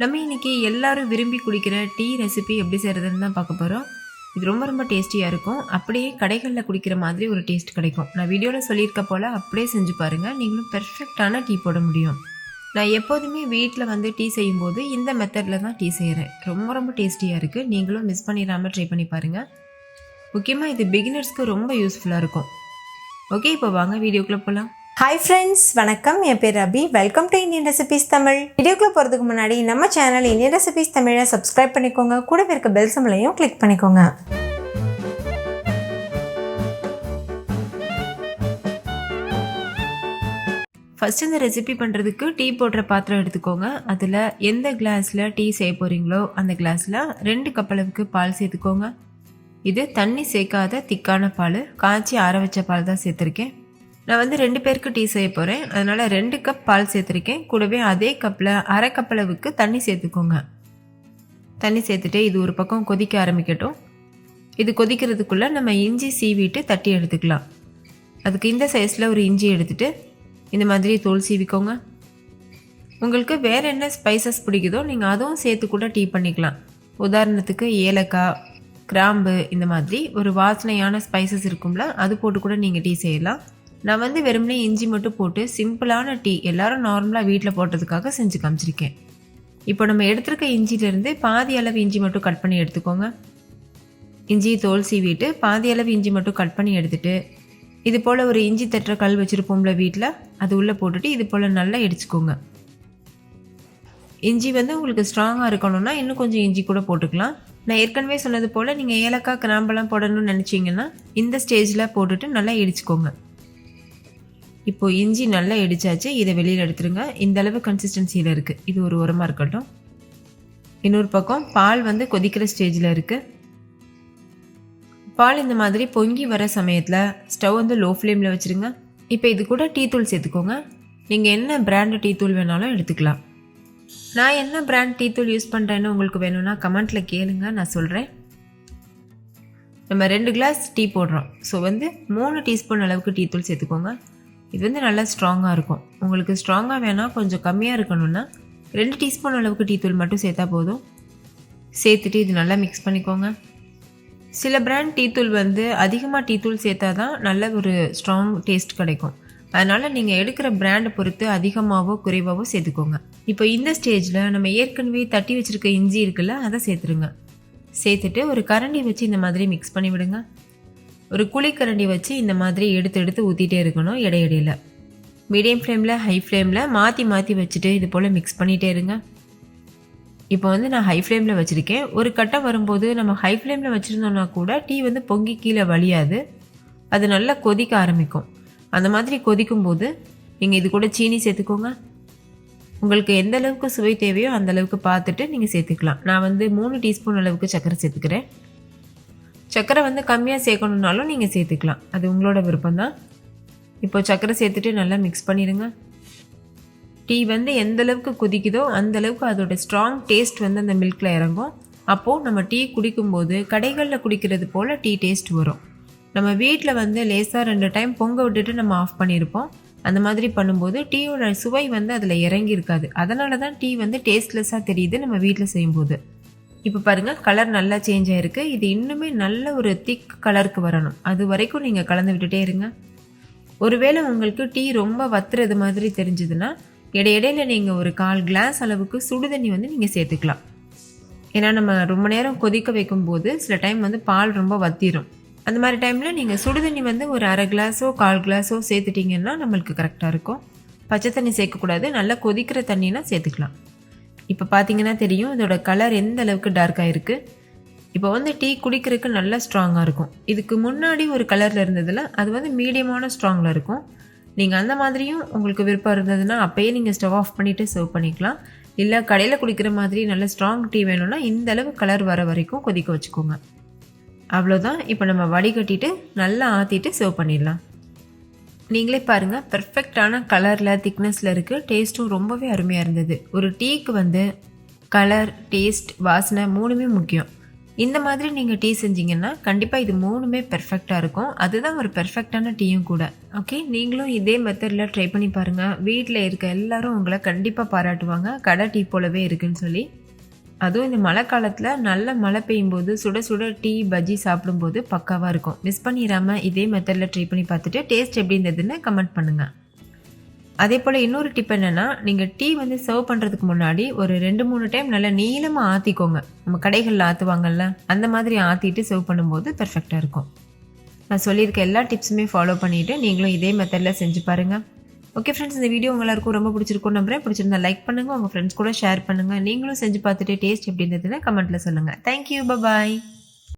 நம்ம இன்றைக்கி எல்லாரும் விரும்பி குடிக்கிற டீ ரெசிபி எப்படி செய்கிறதுன்னு தான் பார்க்க போகிறோம் இது ரொம்ப ரொம்ப டேஸ்டியாக இருக்கும். அப்படியே கடைகளில் குடிக்கிற மாதிரி ஒரு டேஸ்ட் கிடைக்கும். நான் வீடியோவில் சொல்லியிருக்க போல் அப்படியே செஞ்சு பாருங்கள் நீங்களும் பெர்ஃபெக்டான டீ போட முடியும். நான் எப்போதுமே வீட்டில் வந்து டீ செய்யும்போது இந்த மெத்தடில் தான் டீ செய்கிறேன் ரொம்ப ரொம்ப டேஸ்டியாக இருக்குது நீங்களும் மிஸ் பண்ணிடாமல் ட்ரை பண்ணி பாருங்கள் முக்கியமாக இது பிகினர்ஸ்க்கு ரொம்ப யூஸ்ஃபுல்லாக இருக்கும். ஓகே இப்போ வாங்க வீடியோக்குள்ளே போகலாம் ஹாய் ஃப்ரெண்ட்ஸ் வணக்கம். என் பேர் Rabi. Welcome to Indian recipes Tamil வீடியோக்குள்ள போகிறதுக்கு முன்னாடி நம்ம சேனல் இந்தியன் ரெசிபீஸ் தமிழை சப்ஸ்கிரைப் பண்ணிக்கோங்க. கூடவே இருக்க பெல் சம்பளையும் கிளிக் பண்ணிக்கோங்க. ஃபஸ்ட்டு இந்த ரெசிபி பண்ணுறதுக்கு டீ போடுற பாத்திரம் எடுத்துக்கோங்க. அதில் எந்த கிளாஸில் டீ செய்ய போகிறீங்களோ அந்த கிளாஸில் ரெண்டு கப் அளவுக்கு பால் சேர்த்துக்கோங்க. இது தண்ணி சேர்க்காத திக்கான பால். காய்ச்சி ஆற வச்ச பால் தான் சேர்த்துருக்கேன். நான் வந்து ரெண்டு பேருக்கு டீ செய்ய போகிறேன் அதனால் ரெண்டு கப் பால் சேர்த்துருக்கேன். கூடவே அதே கப்பில் அரை கப் அளவுக்கு தண்ணி சேர்த்துக்கோங்க. தண்ணி சேர்த்துட்டு இது ஒரு பக்கம் கொதிக்க ஆரம்பிக்கட்டும். இது கொதிக்கிறதுக்குள்ளே நம்ம இஞ்சி சீவிட்டு தட்டி எடுத்துக்கலாம். அதுக்கு இந்த சைஸில் ஒரு இஞ்சி எடுத்துகிட்டு இந்த மாதிரி தோல் சீவிக்கோங்க. உங்களுக்கு வேறு என்ன ஸ்பைசஸ் பிடிக்குதோ நீங்கள் அதுவும் சேர்த்து கூட டீ பண்ணிக்கலாம். உதாரணத்துக்கு ஏலக்காய் கிராம்பு இந்த மாதிரி ஒரு வாசனையான ஸ்பைசஸ் இருக்கும்ல அது போட்டு கூட நீங்கள் டீ செய்யலாம். நான் வந்து வெறுமனே இஞ்சி மட்டும் போட்டு சிம்பிளான டீ எல்லாரும் நார்மலாக வீட்டில் போட்டதுக்காக செஞ்சு காமிச்சிருக்கேன். இப்போ நம்ம எடுத்திருக்க இஞ்சிலேருந்து பாதி அளவு இஞ்சி மட்டும் கட் பண்ணி எடுத்துக்கோங்க. இஞ்சி தோல் சீவிட்டு பாதி அளவு இஞ்சி மட்டும் கட் பண்ணி எடுத்துட்டு இது போல் ஒரு இஞ்சி தட்டுற கல் வச்சுருப்போம்ல வீட்டில் அது உள்ளே போட்டுட்டு இது போல் நல்லா இடிச்சுக்கோங்க இஞ்சி வந்து உங்களுக்கு ஸ்ட்ராங்காக இருக்கணும்னா இன்னும் கொஞ்சம் இஞ்சி கூட போட்டுக்கலாம். நான் ஏற்கனவே சொன்னது போல் நீங்கள் ஏலக்காய் கிராம்பெல்லாம் போடணும்னு நினச்சிங்கன்னா இந்த ஸ்டேஜில் போட்டுட்டு நல்லா இடிச்சுக்கோங்க. இப்போது இஞ்சி நல்லா இடிச்சாச்சு இதை வெளியில் எடுத்துருங்க. இந்த அளவு கன்சிஸ்டன்சியில் இருக்குது இது ஒரு உரமாக இருக்கட்டும். இன்னொரு பக்கம் பால் வந்து கொதிக்கிற ஸ்டேஜில் இருக்குது பால் இந்த மாதிரி பொங்கி வர சமயத்தில் ஸ்டவ் வந்து லோ ஃப்ளேமில் வச்சுருங்க. இப்போ இது கூட டீ தூள் சேர்த்துக்கோங்க. நீங்கள் என்ன பிராண்டு டீ தூள் வேணாலும் எடுத்துக்கலாம். நான் என்ன பிராண்ட் டீ தூள் யூஸ் பண்ணுறேன்னு உங்களுக்கு வேணும்னா கமெண்ட்டில் கேளுங்க நான் சொல்கிறேன் நம்ம ரெண்டு கிளாஸ் டீ போடுறோம். ஸோ வந்து மூணு டீஸ்பூன் அளவுக்கு டீ தூள் சேர்த்துக்கோங்க. இது வந்து நல்லா ஸ்ட்ராங்காக இருக்கும். உங்களுக்கு ஸ்ட்ராங்காக வேணால் கொஞ்சம் கம்மியாக இருக்கணும்னா ரெண்டு டீஸ்பூன் அளவுக்கு டீ தூள் மட்டும் சேர்த்தா போதும். சேர்த்துட்டு இது நல்லா மிக்ஸ் பண்ணிக்கோங்க. சில பிராண்ட் டீ தூள் வந்து அதிகமாக டீ தூள் சேர்த்தா தான் நல்ல ஒரு ஸ்ட்ராங் டேஸ்ட் கிடைக்கும். அதனால் நீங்கள் எடுக்கிற பிராண்டை பொறுத்து அதிகமாகவோ குறைவாகவோ சேர்த்துக்கோங்க. இப்போ இந்த ஸ்டேஜில் நம்ம ஏற்கனவே தட்டி வச்சுருக்க இஞ்சி இருக்குல்ல அதை சேர்த்துருங்க. சேர்த்துட்டு ஒரு கரண்டி வச்சு இந்த மாதிரி மிக்ஸ் பண்ணி விடுங்க ஒரு குழிக்கரண்டி வச்சு இந்த மாதிரி எடுத்து எடுத்து ஊற்றிட்டே இருக்கணும் இடையிடையில். மீடியம் ஃப்ளேமில் ஹை ஃப்ளேமில் மாற்றி மாற்றி வச்சுட்டு இது போல் மிக்ஸ் பண்ணிகிட்டே இருங்க. இப்போ வந்து நான் ஹை ஃப்ளேமில் வச்சுருக்கேன். ஒரு கட்டம் வரும்போது நம்ம ஹை ஃப்ளேமில் வச்சுருந்தோம்னா கூட டீ வந்து பொங்கி கீழே வழியாது. அது நல்லா கொதிக்க ஆரம்பிக்கும். அந்த மாதிரி கொதிக்கும் போது நீங்கள் இது கூட சீனி சேர்த்துக்கோங்க. உங்களுக்கு எந்த அளவுக்கு சுவை தேவையோ அந்த அளவுக்கு பார்த்துட்டு நீங்கள் சேர்த்துக்கலாம். நான் வந்து மூணு டீஸ்பூன் அளவுக்கு சர்க்கரை சேர்த்துக்கிறேன். சர்க்கரை வந்து கம்மியாக சேர்க்கணுன்னாலும் நீங்கள் சேர்த்துக்கலாம். அது உங்களோட விருப்பம்தான். இப்போ சர்க்கரை சேர்த்துட்டு நல்லா மிக்ஸ் பண்ணிடுங்க. டீ வந்து எந்த அளவுக்கு கொதிக்குதோ அந்த அளவுக்கு அதோட ஸ்ட்ராங் டேஸ்ட் வந்து அந்த மில்கில் இறங்கும். அப்போது நம்ம டீ குடிக்கும்போது கடைகளில் குடிக்கிறது போல் டீ டேஸ்ட் வரும். நம்ம வீட்டில் வந்து லேசாக ரெண்டு டைம் பொங்க விட்டுட்டு நம்ம ஆஃப் பண்ணியிருப்போம் அந்த மாதிரி பண்ணும்போது டீயோட சுவை வந்து அதில் இறங்கியிருக்காது அதனால தான் டீ வந்து டேஸ்ட்லெஸ்ஸாக தெரியுது நம்ம வீட்டில் செய்யும்போது. இப்போ பாருங்கள் கலர் நல்லா சேஞ்ச் ஆகிருக்கு இது இன்னுமே நல்ல ஒரு திக் கலருக்கு வரணும். அது வரைக்கும் நீங்கள் கலந்து விட்டுட்டே இருங்க. ஒருவேளை உங்களுக்கு டீ ரொம்ப வத்துறது மாதிரி தெரிஞ்சதுன்னா இடையிடையில் நீங்கள் ஒரு கால் கிளாஸ் அளவுக்கு சுடுதண்ணி வந்து நீங்கள் சேர்த்துக்கலாம். ஏன்னா நம்ம ரொம்ப நேரம் கொதிக்க வைக்கும்போது சில டைம் வந்து பால் ரொம்ப வத்திரும். அந்த மாதிரி டைமில் நீங்கள் சுடுதண்ணி வந்து ஒரு அரை கிளாஸோ கால் கிளாஸோ சேர்த்துட்டிங்கன்னா நம்மளுக்கு கரெக்டாக இருக்கும். பச்சை தண்ணி சேர்க்கக்கூடாது. நல்லா கொதிக்கிற தண்ணினா சேர்த்துக்கலாம். இப்போ பார்த்தீங்கன்னா தெரியும் இதோட கலர் எந்த அளவுக்கு டார்க்காக இருக்குது இப்போ வந்து டீ குடிக்கிறதுக்கு நல்லா ஸ்ட்ராங்காக இருக்கும். இதுக்கு முன்னாடி ஒரு கலரில் இருந்ததில் அது வந்து மீடியமான ஸ்ட்ராங்கில் இருக்கும். நீங்கள் அந்த மாதிரியும் உங்களுக்கு விருப்பம் இருந்ததுன்னா அப்போயே நீங்கள் ஸ்டவ் ஆஃப் பண்ணிவிட்டு சர்வ் பண்ணிக்கலாம். இல்லை கடையில் குடிக்கிற மாதிரி நல்ல ஸ்ட்ராங் டீ வேணும்னா இந்த அளவு கலர் வர வரைக்கும் கொதிக்க வச்சுக்கோங்க. அவ்வளோதான் இப்போ நம்ம வடிகட்டிட்டு நல்லா ஆற்றிட்டு சர்வ் பண்ணிடலாம். நீங்களே பாருங்கள் பெர்ஃபெக்டான கலரில் திக்னஸில் இருக்குது டேஸ்ட்டும் ரொம்பவே அருமையாக இருந்தது. ஒரு டீக்கு வந்து கலர் டேஸ்ட் வாசனை மூணுமே முக்கியம். இந்த மாதிரி நீங்கள் டீ செஞ்சீங்கன்னா கண்டிப்பாக இது மூணுமே பெர்ஃபெக்டாக இருக்கும். அதுதான் ஒரு பெர்ஃபெக்டான டீயும் கூட. ஓகே நீங்களும் இதே மெத்தடில் ட்ரை பண்ணி பாருங்கள் வீட்டில் இருக்க எல்லாரும் உங்களை கண்டிப்பாக பாராட்டுவாங்க. கடை டீ போலவே இருக்குன்னு சொல்லி. அதுவும் இந்த மழை காலத்தில் நல்ல மழை பெய்யும் போது சுட சுட டீ பஜ்ஜி சாப்பிடும்போது பக்காவாக இருக்கும். மிஸ் பண்ணிடாமல் இதே மெத்தடில் ட்ரை பண்ணி பார்த்துட்டு டேஸ்ட் எப்படி இருந்ததுன்னு கமெண்ட் பண்ணுங்கள் அதே போல் இன்னொரு டிப் என்னென்னா நீங்கள் டீ வந்து சர்வ் பண்ணுறதுக்கு முன்னாடி ஒரு ரெண்டு மூணு டைம் நல்லா நீளமாக ஆற்றிக்கோங்க நம்ம கடைகளில் ஆற்றுவாங்கல்ல அந்த மாதிரி ஆற்றிட்டு சர்வ் பண்ணும்போது பெர்ஃபெக்டாக இருக்கும். நான் சொல்லியிருக்க எல்லா டிப்ஸுமே ஃபாலோ பண்ணிவிட்டு நீங்களும் இதே மெத்தடில் செஞ்சு பாருங்கள் ஓகே ஃப்ரெண்ட்ஸ் இந்த வீடியோ உங்க எல்லாருக்கும் ரொம்ப பிடிச்சிருக்கும் நம்புறேன். பிடிச்சிருந்தா லைக் பண்ணுங்கள் உங்கள் ஃப்ரெண்ட்ஸ் கூட ஷேர் பண்ணுங்கள் நீங்களும் செஞ்சு பார்த்துட்டு டேஸ்ட் எப்படி இருந்ததுன்னு கமெண்ட்டில் சொல்லுங்கள் தேங்க்யூ பாய்